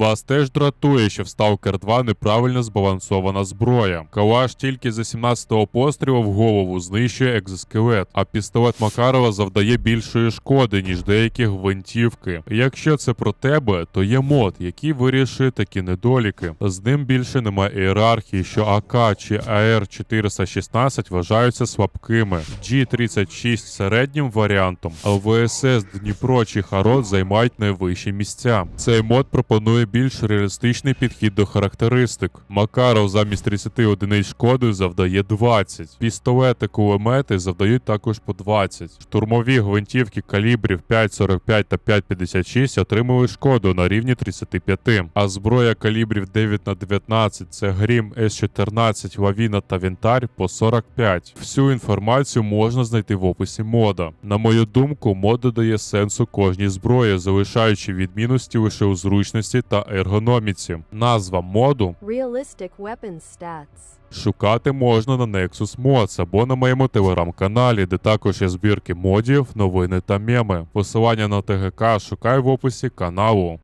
Вас теж дратує, що в Stalker 2 неправильно збалансована зброя. Калаш тільки за 17-го пострілу в голову знищує екзоскелет, а пістолет Макарова завдає більшої шкоди, ніж деякі гвинтівки. Якщо це про тебе, то є мод, який вирішує такі недоліки. З ним більше немає ієрархії, що АК чи АР-416 вважаються слабкими, G36 середнім варіантом, а ВСС Дніпро чи Харод займають найвищі місця. Цей мод пропонує більш реалістичний підхід до характеристик. Макаров замість 30 одиниць шкоди завдає 20. Пістолети, кулемети завдають також по 20. Штурмові гвинтівки калібрів 5,45 та 5,56 отримали шкоду на рівні 35. А зброя калібрів 9 на 19 це Грім С14, Лавіна та Вінтар по 45. Всю інформацію можна знайти в описі мода. На мою думку, мод додає сенсу кожній зброї, залишаючи відмінності лише у зручності та ергономіці. Назва моду Realistic weapons stats. Шукати можна на Nexus Mods або на моєму телеграм-каналі, де також є збірки модів, новини та меми. Посилання на ТГК шукай в описі каналу.